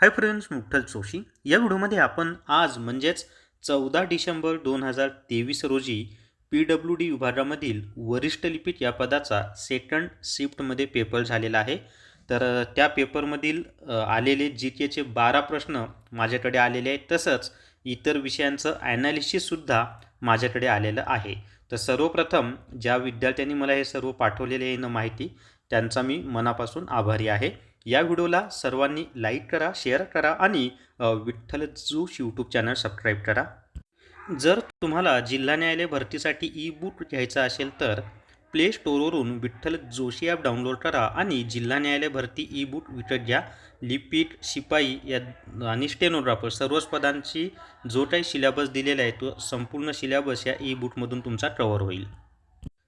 Hi friends मुठ्ठल Joshi. या व्हिडिओमध्ये आपण आज म्हणजेच चौदा डिसेंबर दोन हजार तेवीस रोजी पी डब्ल्यू डी विभागामधील वरिष्ठ लिपिक या पदाचा सेकंड शिफ्टमध्ये पेपर झालेला आहे. तर त्या पेपरमधील आलेले जी केचे बारा प्रश्न माझ्याकडे आलेले आहेत तसंच इतर विषयांचं ॲनालिसिससुद्धा माझ्याकडे आलेलं आहे. तर सर्वप्रथम ज्या विद्यार्थ्यांनी मला हे सर्व पाठवलेले आहे ना माहिती त्यांचा मी मनापासून आभारी आहे. या व्हिडिओला सर्वांनी लाईक करा शेअर करा आणि विठ्ठलजू विठ्ठल यूट्यूब चॅनल सबस्क्राईब करा. जर तुम्हाला जिल्हा न्यायालय भरतीसाठी ई बुक घ्यायचा असेल तर प्ले स्टोअरवरून विठ्ठल जोशी ॲप डाउनलोड करा आणि जिल्हा न्यायालय भरती ई बुक विकत घ्या. लिपिक शिपाई या आणि स्टेनोग्राफर सर्वच पदांची जो काही सिलेबस दिलेला आहे तो संपूर्ण सिलेबस या ई बुकमधून तुमचा कवर होईल.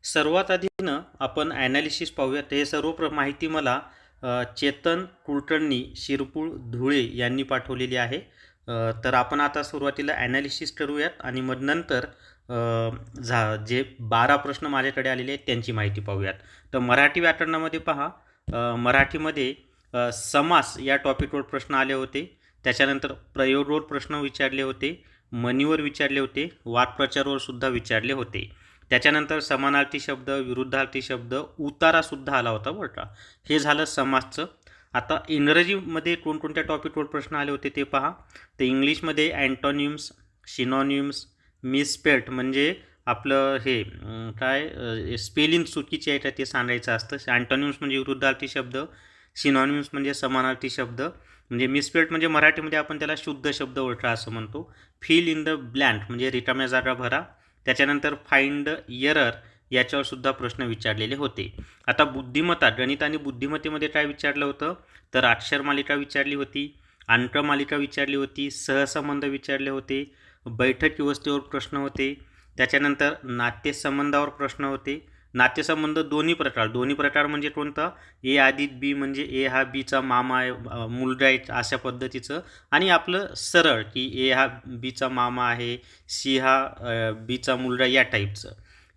सर्वात आधीनं आपण ॲनालिसिस पाहूयात. हे सर्व प्र माहिती मला चेतन कुलकर्णी शिरपूळ धुळे यांनी पाठवलेली आहे. तर आपण आता सुरुवातीला ॲनालिसिस करूयात आणि मग नंतर झा जे बारा प्रश्न माझ्याकडे आलेले आहेत त्यांची माहिती पाहूयात. तर मराठी व्याकरणामध्ये पहा मराठीमध्ये समास या टॉपिकवर प्रश्न आले होते. त्याच्यानंतर प्रयोगवर प्रश्न विचारले होते मनीवर विचारले होते वाक्प्रचारवर सुद्धा विचारले होते. त्याच्यानंतर समानार्थी शब्द विरुद्धार्थी शब्द उतारासुद्धा आला होता बरं का. हे झालं समाजचं. आता इंग्रजीमध्ये कोणकोणत्या टॉपिकवर प्रश्न आले होते ते पहा. तर इंग्लिशमध्ये अँटोनिम्स शिनॉनिम्स मिसपेल्ट म्हणजे आपलं हे काय स्पेलिंग चुकीचे आहे का ते सांगायचं असतं. अँटॉनिम्स म्हणजे विरुद्धार्थी शब्द सिनॉनिम्स म्हणजे समानार्थी शब्द. म्हणजे मिसपेल्ट म्हणजे मराठीमध्ये आपण त्याला शुद्ध शब्द ओळखा असं म्हणतो. फिल इन द ब्लँक म्हणजे रिकाम्या जागा भरा. त्याच्यानंतर फाइंड यरर याच्यावर सुद्धा प्रश्न विचारलेले होते. आता बुद्धिमत्ता गणित आणि बुद्धिमत्तेमध्ये काय विचारलं होतं? तर अक्षर मालिका विचारली होती अंकमालिका विचारली होती सहसंबंध विचारले होते बैठक व्यवस्थेवर प्रश्न होते त्याच्यानंतर नातेसंबंधावर प्रश्न होते नातेसंबंध दोन्ही प्रकार. दोन्ही प्रकार म्हणजे कोणतं? ए आदित बी म्हणजे ए हा बीचा मामा आहे मुलगा आहे अशा पद्धतीचं. आणि आपलं सरळ की ए हा बीचा मामा आहे सी हा बीचा मुलगा या टाईपचं.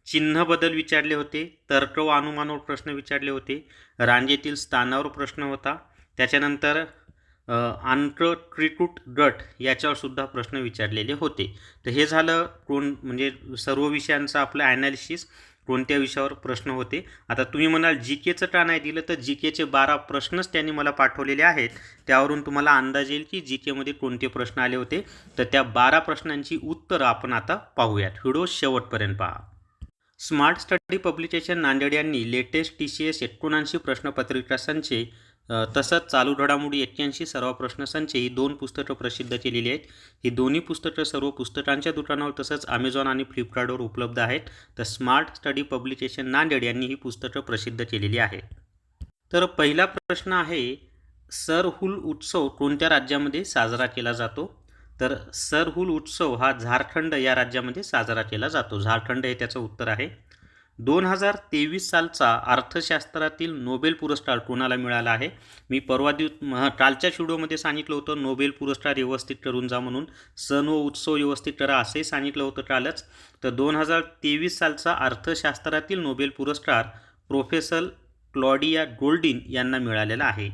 चिन्ह बदल विचारले होते तर्क व अनुमानावर प्रश्न विचारले होते रांगेतील स्थानावर प्रश्न होता त्याच्यानंतर अ, अंक गट याच्यावर सुद्धा प्रश्न विचारलेले होते. तर हे झालं कोण म्हणजे सर्व विषयांचं आपलं ॲनालिसिस कोणत्या विषयावर प्रश्न होते? आता तुम्ही म्हणाल जी केचं का नाही दिलं? तर जी केचे बारा प्रश्नच त्यांनी मला पाठवलेले आहेत. त्यावरून तुम्हाला अंदाज येईल की जी केमध्ये कोणते प्रश्न आले होते? तर त्या बारा प्रश्नांची उत्तरं आपण आता पाहूयात. व्हिडिओ शेवटपर्यंत पहा. स्मार्ट स्टडी पब्लिकेशन नांदेड यांनी लेटेस्ट टी सी एस एकोणऐंशी प्रश्नपत्रिका संचे तसंच चालू घडामोडी एक्क्याऐंशी सर्व प्रश्नसंच ही दोन पुस्तकं प्रसिद्ध केलेली आहेत. ही दोन्ही पुस्तकं सर्व पुस्तकांच्या दुकानावर तसंच अमेझॉन आणि फ्लिपकार्टवर उपलब्ध आहेत. तर स्मार्ट स्टडी पब्लिकेशन नांदेड यांनी ही पुस्तकं प्रसिद्ध केलेली आहेत तर पहिला प्रश्न आहे सरहुल उत्सव कोणत्या राज्यामध्ये साजरा केला जातो? तर सरहुल उत्सव हा झारखंड या राज्यामध्ये साजरा केला जातो. झारखंड हे त्याचं उत्तर आहे. दोन हजार तेवीस सालचा अर्थशास्त्रातील नोबेल पुरस्कार कोणाला मिळाला आहे? मी परवा दिव कालच्या व्हिडिओमध्ये सांगितलं होतं नोबेल पुरस्कार व्यवस्थित करून जा म्हणून. सण व उत्सव व्यवस्थित करा असंही सांगितलं होतं कालच. तर दोन हजार तेवीस सालचा अर्थशास्त्रातील नोबेल पुरस्कार प्रोफेसर क्लॉडिया गोल्डिन यांना मिळालेला आहे.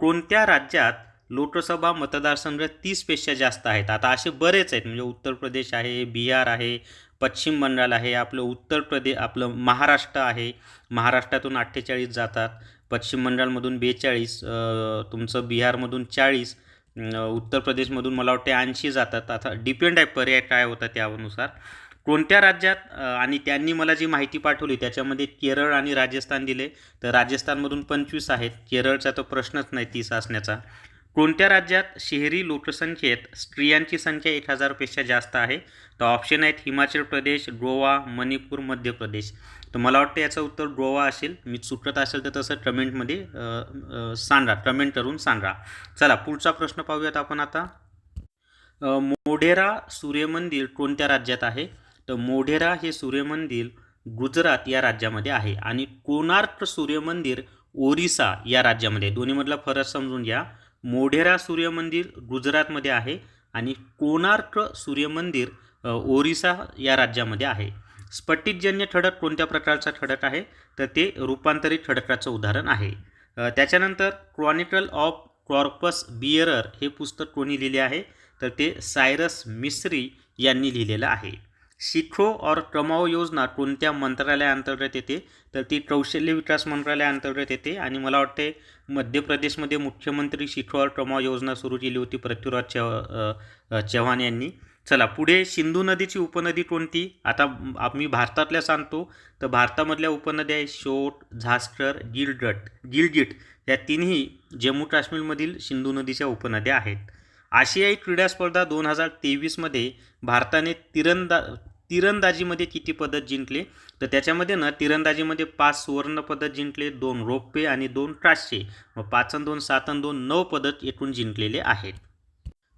कोणत्या राज्यात लोकसभा मतदारसंघ तीसपेक्षा जास्त आहेत? आता असे बरेच आहेत म्हणजे उत्तर प्रदेश आहे बिहार आहे पश्चिम बंगाल आहे आपलं उत्तर प्रदेश आपलं महाराष्ट्र आहे. महाराष्ट्रातून अठ्ठेचाळीस जातात. पश्चिम बंगालमधून बेचाळीस तुमचं बिहारमधून चाळीस उत्तर प्रदेशमधून मला वाटते ऐंशी जातात. आता डिपेंड आहे पर्याय काय होता त्यानुसार. कोणत्या राज्यात आणि त्यांनी मला जी माहिती पाठवली त्याच्यामध्ये केरळ आणि राजस्थान दिले तर राजस्थानमधून पंचवीस आहेत. केरळचा तर प्रश्नच नाही तीस असण्याचा. कोणत्या राज्यात शहरी लोकसंख्येत स्त्रियांची संख्या एक हजारपेक्षा जास्त आहे? तर ऑप्शन आहेत हिमाचल प्रदेश गोवा मणिपूर मध्य प्रदेश. तर मला वाटतं याचं उत्तर गोवा असेल. मी चुकत असेल तर तसं कमेंटमध्ये सांगा. कमेंट करून सांगा. चला पुढचा प्रश्न पाहूयात आपण आता. मोढेरा सूर्यमंदिर कोणत्या राज्यात आहे? तर मोढेरा हे सूर्यमंदिर गुजरात या राज्यामध्ये आहे आणि कोणार्क सूर्यमंदिर ओरिसा या राज्यामध्ये दोन्हीमधला फरक समजून घ्या. मोढेरा सूर्यमंदिर गुजरातमध्ये आहे आणि कोणार्क सूर्यमंदिर ओरिसा या राज्यामध्ये आहे. स्फटिकजन्य ठळक कोणत्या प्रकारचा ठळक आहे? तर ते रूपांतरित ठळकाचं उदाहरण आहे. त्याच्यानंतर क्रॉनिकल ऑफ कॉर्पस बियरर हे पुस्तक कोणी लिहिले आहे? तर ते सायरस मिस्री यांनी लिहिलेलं आहे. शिखो और कमाओ योजना कोणत्या मंत्रालयाअंतर्गत येते? तर ती कौशल्य विकास मंत्रालयाअंतर्गत येते आणि मला वाटते मध्य प्रदेशमध्ये मुख्यमंत्री शिखो और कमाओ योजना सुरू केली होती पृथ्वीराज चव चव्हाण यांनी. चला पुढे सिंधू नदीची उपनदी कोणती? आता आम्ही भारतातल्या सांगतो तर भारतामधल्या उपनद्या आहे शोट झास्कर गिलगट गिलगिट या तिन्ही जम्मू काश्मीरमधील सिंधू नदीच्या उपनद्या आहेत. आशियाई क्रीडा स्पर्धा दोन हजार तेवीसमध्ये भारताने तिरंदा तिरंदाजीमध्ये किती पदक जिंकले? तर त्याच्यामध्ये ना तिरंदाजीमध्ये पाच सुवर्ण पदक जिंकले दोन रौप्य आणि दोन कांस्य व पाच आणि दोन सात आणि दोन नऊ पदक एकूण जिंकलेले आहेत.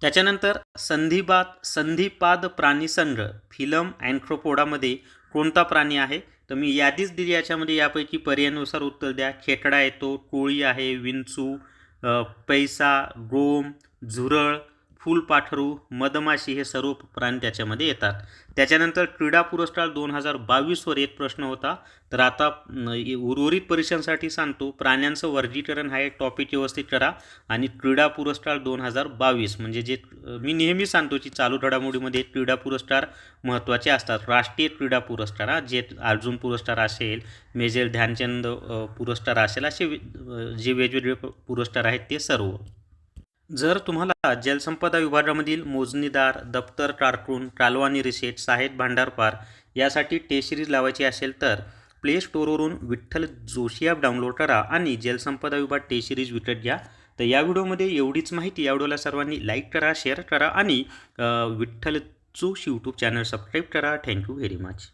त्याच्यानंतर संधिपात संधिपाद प्राणी संघ फिलम अँथ्रोपोडामध्ये कोणता प्राणी आहे? तर मी यादीच दिली याच्यामध्ये यापैकी पर्यायानुसार उत्तर द्या. खेकडा येतो कोळी आहे विंचू पैसा गोम झुरळ फुलपाखरू मधमाशी हे सर्व प्राणी त्याच्यामध्ये येतात. त्याच्यानंतर क्रीडा पुरस्कार दोन हजार बावीसवर एक प्रश्न होता. तर आता उर्वरित परीक्षांसाठी सांगतो. प्राण्यांचं वर्गीकरण हा एक टॉपिक व्यवस्थित करा. आणि क्रीडा पुरस्कार दोन हजार बावीस म्हणजे जे मी नेहमी सांगतो की चालू घडामोडीमध्ये क्रीडा पुरस्कार महत्त्वाचे असतात. राष्ट्रीय क्रीडा पुरस्कार हा जे अर्जुन पुरस्कार असेल मेजर ध्यानचंद पुरस्कार असेल असे जे वेगवेगळे पुरस्कार आहेत ते सर्व. जर तुम्हाला जलसंपदा विभागामधील मोजणीदार दप्तर कारकून कालवानी रिसेट साहेब भांडारपार यासाठी टेस्ट सिरीज लावायची असेल तर प्ले स्टोरवरून विठ्ठल जोशी ॲप डाउनलोड करा आणि जलसंपदा विभाग टेस्ट सिरीज विकत घ्या. तर या व्हिडिओमध्ये एवढीच माहिती या व्हिडिओला सर्वांनी लाईक करा शेअर करा आणि Vitthal Joshi YouTube channel subscribe करा. Thank you very much.